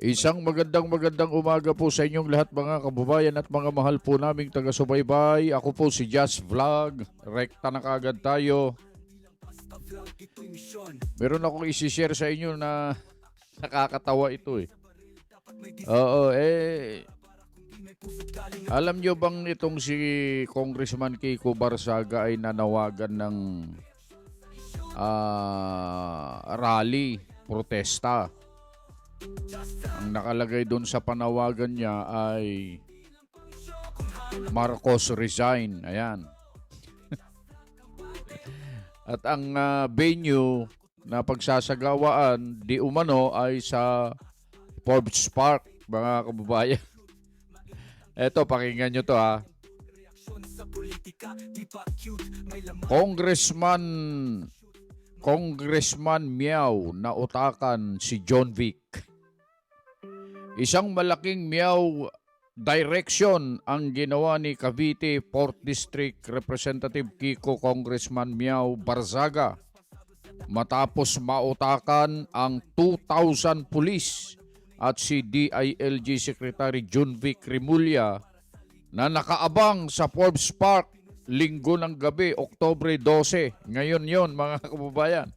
Isang magandang magandang umaga po sa inyong lahat mga kababayan at mga mahal po naming taga-subaybay. Ako po si Just Vlog. Rekta na kagad tayo. Meron akong isi-share sa inyo na nakakatawa ito eh. Oo, eh... Alam nyo bang itong si Congressman Kiko Barsaga ay nanawagan ng ah, rally, protesta. Ang nakalagay doon sa panawagan niya ay Marcos resign. Ayan. At ang ah, venue na pagsasagawaan di umano ay sa Forbes Park, mga kababayan. Eto, pakinggan nyo to ha. Congressman Congressman Miao na utakan si John Vic. Isang malaking Miao direction ang ginawa ni Cavite 4th District Representative Kiko Congressman Miao Barzaga matapos mautakan ang 2,000 pulis at si DILG Secretary John Vic Rimulya na nakaabang sa Forbes Park linggo ng gabi, Oktobre 12. Ngayon yon mga kababayan.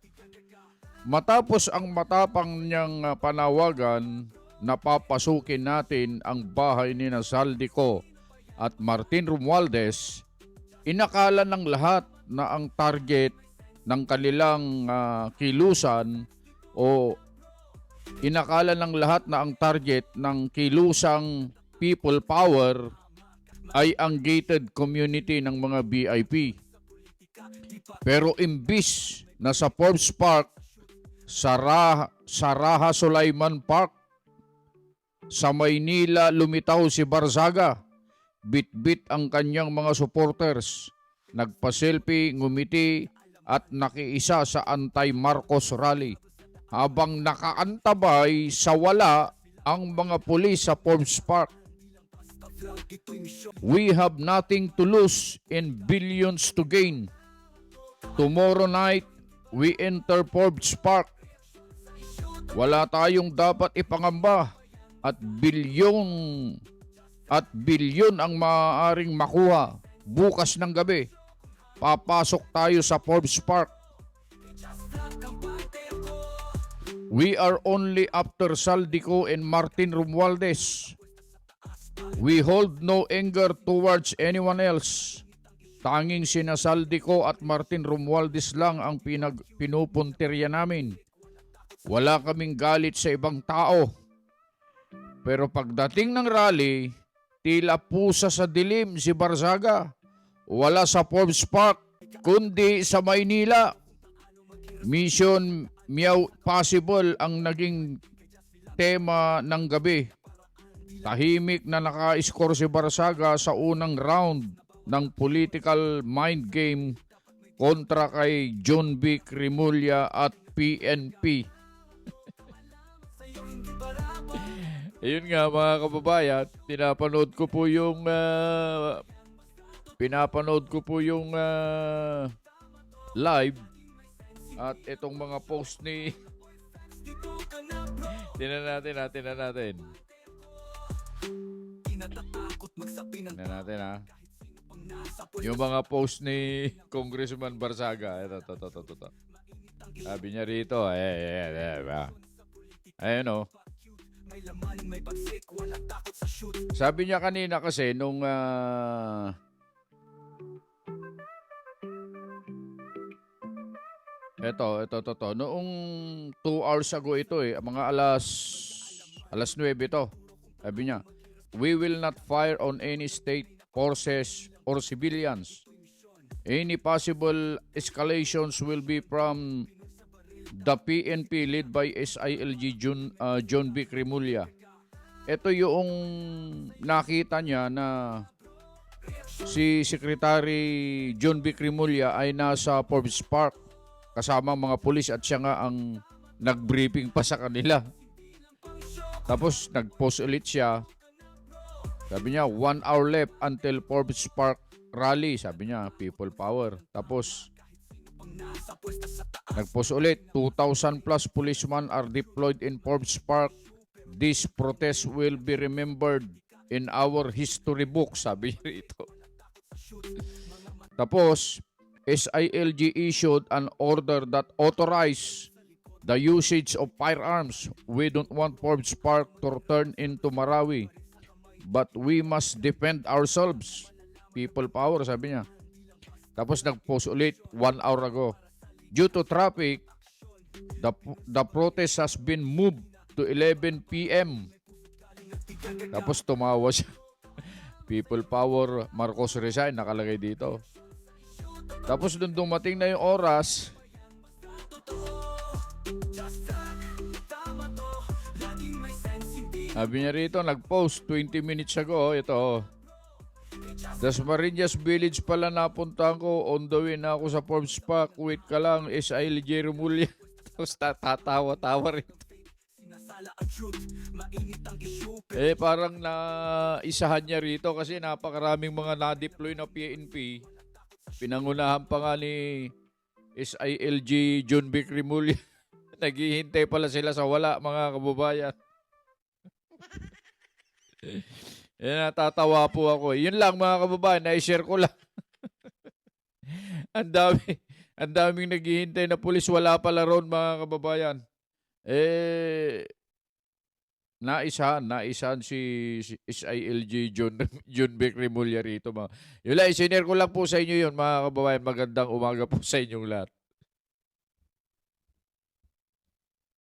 Matapos ang matapang niyang ah, panawagan, napapasukin natin ang bahay ni Saldico at Martin Romualdez, inakala ng lahat na ang target ng kanilang ah, kilusan o inakala ng lahat na ang target ng kilusang people power ay ang gated community ng mga VIP. Pero imbis na sa Forbes Park, Saraha, Saraha Sulaiman Park, sa Maynila lumitaw si Barzaga. Bit-bit ang kanyang mga supporters. Nagpa-selfie, ngumiti at nakiisa sa anti-Marcos rally habang nakaantabay sa wala ang mga pulis sa Forbes Park. We have nothing to lose and billions to gain. Tomorrow night, we enter Forbes Park. Wala tayong dapat ipangamba at bilyon at bilyon ang maaaring makuha bukas ng gabi. Papasok tayo sa Forbes Park. We are only after Saldico and Martin Romualdez. We hold no anger towards anyone else. Tanging sina Saldico at Martin Romualdez lang ang pinag pinupuntirya namin. Wala kaming galit sa ibang tao. Pero pagdating ng rally, tila pusa sa dilim si Barzaga. Wala sa Forbes Park, kundi sa Maynila. Mission Meow Possible ang naging tema ng gabi. Tahimik na naka-score si Barsaga sa unang round ng political mind game kontra kay John B. Crimulya at PNP. Ayun nga mga kababayan, pinapanood ko po yung ah, pinapanood ko po yung ah, live at itong mga post ni Tingnan natin, ha, tingnan natin. Tingnan natin ha. Yung mga post ni Congressman Barsaga. Ito, ito, ito, ito, ito. Sabi niya rito, eh, eh, eh, eh, Ayun o. Sabi niya kanina kasi nung ah, Ito, ito, ito, ito. Noong 2 hours ago ito eh, mga alas alas 9 ito. Sabi niya, we will not fire on any state forces or civilians. Any possible escalations will be from the PNP led by SILG John, uh, John B. Crimulya. Ito yung nakita niya na si Secretary John B. Crimulya ay nasa Forbes Park kasama mga pulis at siya nga ang nag-briefing pa sa kanila. Tapos nag-post ulit siya. Sabi niya, one hour left until Forbes Park rally. Sabi niya, people power. Tapos Nagpost ulit, 2,000 plus policemen are deployed in Forbes Park. This protest will be remembered in our history book, sabi niya rito. Tapos, SILG issued an order that authorized the usage of firearms. We don't want Forbes Park to turn into Marawi. But we must defend ourselves. People power, sabi niya. Tapos nag-post ulit one hour ago. Due to traffic, the, the protest has been moved to 11 p.m. Tapos tumawa siya. People power, Marcos resign, nakalagay dito. Tapos nung dumating na yung oras, sabi niya rito, nag-post 20 minutes ago, ito. Dasmariñas Village pala napuntahan ko. On the way na ako sa Forbes Park. Wait ka lang, SIL Remulia. Tapos tatawa-tawa rin. Eh parang na isahan niya rito kasi napakaraming mga na-deploy na PNP. Pinangunahan pa nga ni SILG John Vic Remulia. Naghihintay pala sila sa wala mga kababayan. Eh, natatawa po ako. Yun lang mga kababayan, na-share ko lang. ang dami, ang daming naghihintay na pulis, wala pala ron mga kababayan. Eh, naisahan, naisahan si, si SILG John, John Vic Remulla rito. Mga. Yun lang, isinare ko lang po sa inyo yun mga kababayan. Magandang umaga po sa inyong lahat.